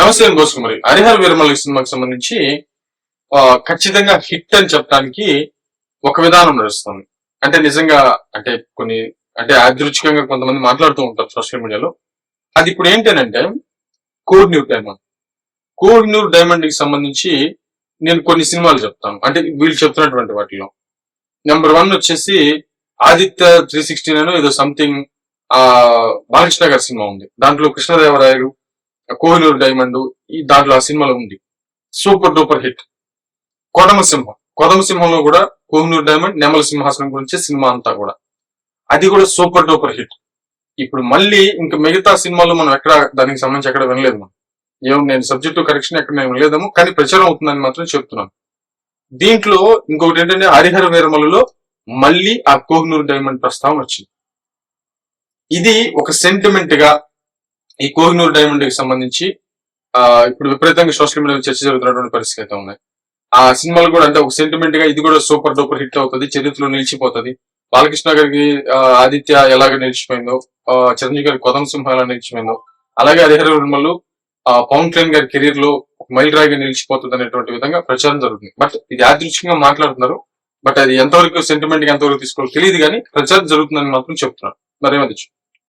నమస్తే కోసం మరి. హరిహర వీరమల్లి సినిమాకి సంబంధించి ఖచ్చితంగా హిట్ అని చెప్పడానికి ఒక విధానం నడుస్తుంది. అంటే నిజంగా అంటే కొన్ని అంటే యాదృచ్ఛికంగా కొంతమంది మాట్లాడుతూ ఉంటారు సోషల్ మీడియాలో. అది ఇప్పుడు ఏంటంటే కోహినూర్ డైమండ్. కోహినూర్ డైమండ్కి సంబంధించి నేను కొన్ని సినిమాలు చెప్తాను. అంటే వీళ్ళు చెప్తున్నటువంటి వాటిలో. నెంబర్ వన్ వచ్చేసి ఆదిత్య త్రీ సిక్స్టీ నైన్ ఏదో సంథింగ్ ఆ బాలకృష్ణ గారి సినిమా ఉంది. దాంట్లో కృష్ణదేవరాయలు కోహినూర్ డైమండ్ ఈ దాంట్లో ఆ సినిమాలో ఉంది. Super duper hit. Kodama Simham. Kodama సింహంలో కూడా కోహినూర్ డైమండ్ నెమల సింహాసనం గురించి సినిమా అంతా కూడా. అది కూడా సూపర్ డూపర్ హిట్. ఇప్పుడు మళ్ళీ ఇంకా మిగతా సినిమాలు మనం ఎక్కడ దానికి సంబంధించి ఎక్కడ వినలేదు మనం. ఏం నేను సబ్జెక్టు కరెక్షన్ ఎక్కడ నేను వినలేదేమో కానీ ప్రచారం అవుతుందని మాత్రం చెప్తున్నాను. దీంట్లో ఇంకొకటి ఏంటంటే హరిహర వీరమలలో మళ్ళీ ఆ కోహినూర్ డైమండ్ ప్రస్తావన వచ్చింది. ఇది ఒక సెంటిమెంట్గా ఈ కోహినూర్ డైమండ్కి సంబంధించి ఆ ఇప్పుడు విపరీతంగా సోషల్ మీడియాలో చర్చ జరుగుతున్నటువంటి పరిస్థితి అయితే ఉన్నాయి ఆ సినిమాలు కూడా అంటే ఒక సెంటిమెంట్గా ఇది కూడా సూపర్ డూపర్ హిట్ అవుతుంది చరిత్రలో నిలిచిపోతుంది. బాలకృష్ణ గారికి ఆదిత్య ఎలాగ నిలిచిపోయిందో చిరంజీవి గారి కొదం సింహ ఎలా నిలిచిపోయిందో అలాగే హరిహర విమలు పవన్ కళ్యాణ్ గారి కెరీర్లో మైల్ రాయిగా నిలిచిపోతుంది అనేటువంటి విధంగా ప్రచారం జరుగుతుంది. బట్ ఇది యాదృచ్ఛికంగా మాట్లాడుతున్నారు. బట్ అది ఎంతవరకు సెంటిమెంట్ ఎంతవరకు తీసుకోవాలో తెలియదు కానీ ప్రచారం జరుగుతుందని మాత్రం చెప్తున్నారు. మరేమది